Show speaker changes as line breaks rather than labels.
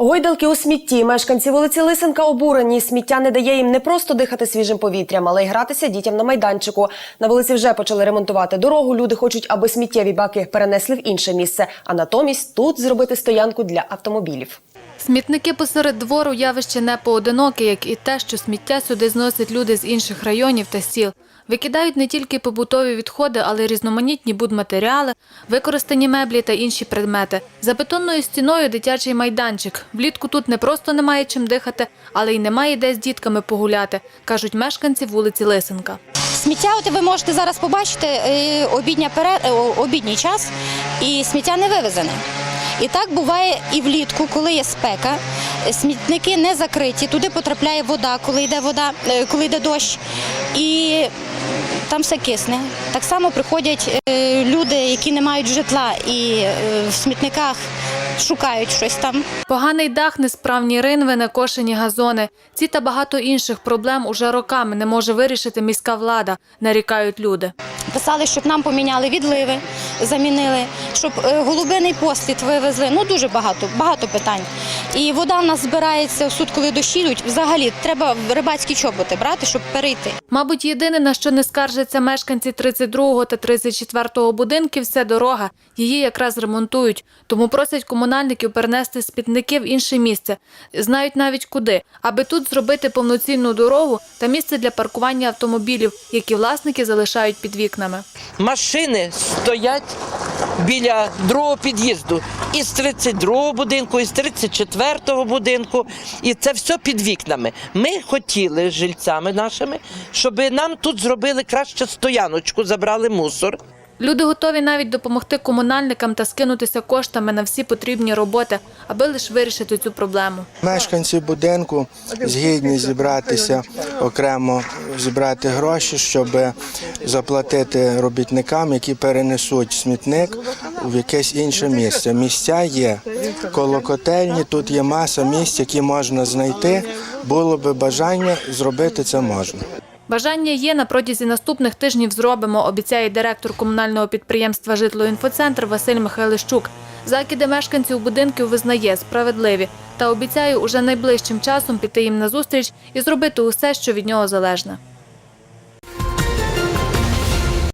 Гойдалки у смітті. Мешканці вулиці Лисенка обурені. Сміття не дає їм не просто дихати свіжим повітрям, але й гратися дітям на майданчику. На вулиці вже почали ремонтувати дорогу. Люди хочуть, аби сміттєві баки перенесли в інше місце, а натомість тут зробити стоянку для автомобілів.
Смітники посеред двору явище не поодиноке, як і те, що сміття сюди зносять люди з інших районів та сіл. Викидають не тільки побутові відходи, але й різноманітні будматеріали, використані меблі та інші предмети. За бетонною стіною дитячий майданчик. Влітку тут не просто немає чим дихати, але й немає де з дітками погуляти, кажуть мешканці вулиці Лисенка.
Сміття, от ви можете зараз побачити е, обідня пере- е, обідній час, і сміття не вивезене. І так буває і влітку, коли є спека. Смітники не закриті, туди потрапляє вода, коли йде вода, е, коли йде дощ, і там все кисне. Так само приходять е, люди, які не мають житла, і е, в смітниках шукають щось там.
Поганий дах, несправні ринви, некошені газони. Ці та багато інших проблем уже роками не може вирішити міська влада, нарікають люди.
Писали, щоб нам поміняли відливи, замінили, щоб е, голубиний послід вивезли. Ну дуже багато, багато питань. І вода в нас збирається в суд, коли дощі йдуть. Взагалі треба рибацькі чоботи брати, щоб перейти.
Мабуть, єдине, на що не скаржаться мешканці 32 та 34 будинків, це дорога. Її якраз ремонтують. Тому просять комунальників перенести смітники в інше місце. Знають навіть куди, аби тут зробити повноцінну дорогу та місце для паркування автомобілів, які власники залишають під вікнами.
машини стоять біля другого під'їзду із 32-го будинку, із 34-го будинку, і це все під вікнами. Ми хотіли з жильцями нашими, щоб нам тут зробили краще стояночку, забрали мусор.
Люди готові навіть допомогти комунальникам та скинутися коштами на всі потрібні роботи, аби лише вирішити цю проблему.
Мешканці будинку згідні зібратися окремо, зібрати гроші, щоб заплатити робітникам, які перенесуть смітник в якесь інше місце. Місця є коло котельні, тут є маса місць, які можна знайти. Було би бажання зробити це можна.
Бажання є на протязі наступних тижнів зробимо, обіцяє директор комунального підприємства Житлоінфоцентр Василь Михайлищук. Закиди мешканців будинків визнає справедливі та обіцяє уже найближчим часом піти їм на зустріч і зробити усе, що від нього залежне.